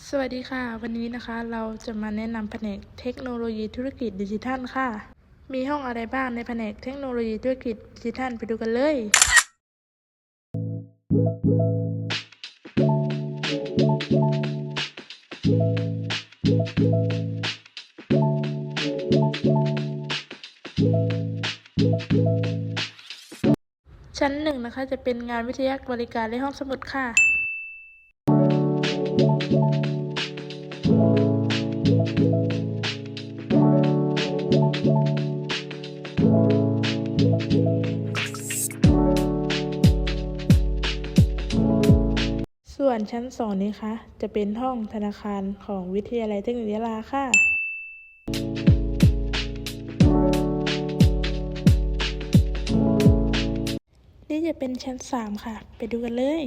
สวัสดีค่ะ วันนี้นะคะเราจะมาแนะนำแผนกเทคโนโลยีธุรกิจดิจิทัลค่ะ มีห้องอะไรบ้างในแผนกเทคโนโลยีธุรกิจดิจิทัลไปดูกันเลย ชั้นหนึ่งนะคะจะเป็นงานวิทยาบริการและห้องสมุดค่ะ ส่วนชั้นสองนี้คะ จะเป็นห้องธนาคารของวิทยาลัยเทคนิคยะลาค่ะนี่จะเป็นชั้นสามค่ะ ไปดูกันเลย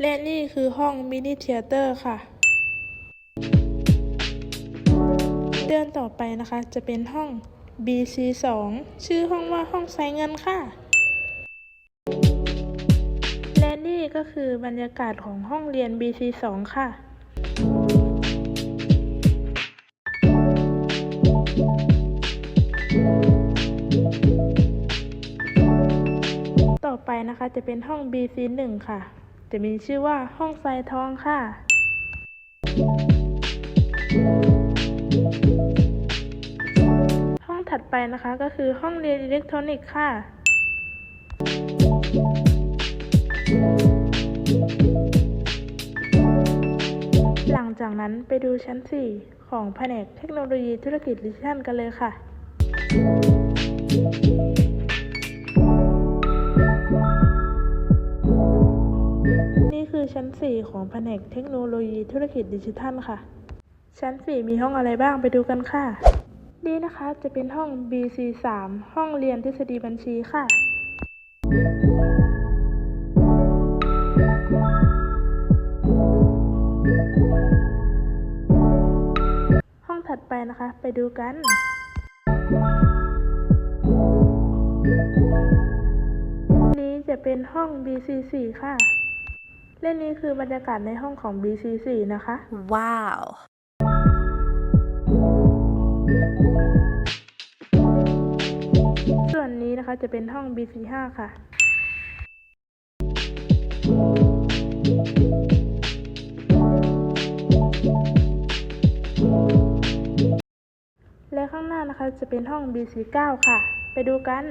และนี่คือห้องมินิเทเตอร์ค่ะ เดินต่อไปนะคะ จะเป็นห้อง BC 2 ชื่อห้องว่าห้องใช้เงินค่ะ และนี่ก็คือบรรยากาศของห้องเรียน BC 2 ค่ะต่อไปนะคะจะเป็นห้อง BC 1 ค่ะ จะมีชื่อว่าห้องทรายทองค่ะ ถัดไปนะคะก็คือห้องเรียนอิเล็กทรอนิกส์ค่ะ หลังจากนั้นไปดูชั้น 4 ของแผนกเทคโนโลยีธุรกิจดิจิทัลกันเลยค่ะ นี่คือชั้น 4 ของแผนกเทคโนโลยีธุรกิจดิจิทัลค่ะ ชั้น 4 มีห้องอะไรบ้างไปดูกันค่ะ นี่นะคะจะเป็นห้อง BC 3 ห้องเรียนทฤษฎีบัญชีค่ะ ห้องถัดไปนะคะ ไปดูกัน นี้จะเป็นห้อง BC 4 ค่ะ และนี่คือบรรยากาศในห้องของ BC 4 นะคะ Wow. ส่วนนี้นะคะจะเป็นห้อง B45 ค่ะและข้างหน้านะคะจะเป็นห้อง B49 ค่ะ ไปดูกัน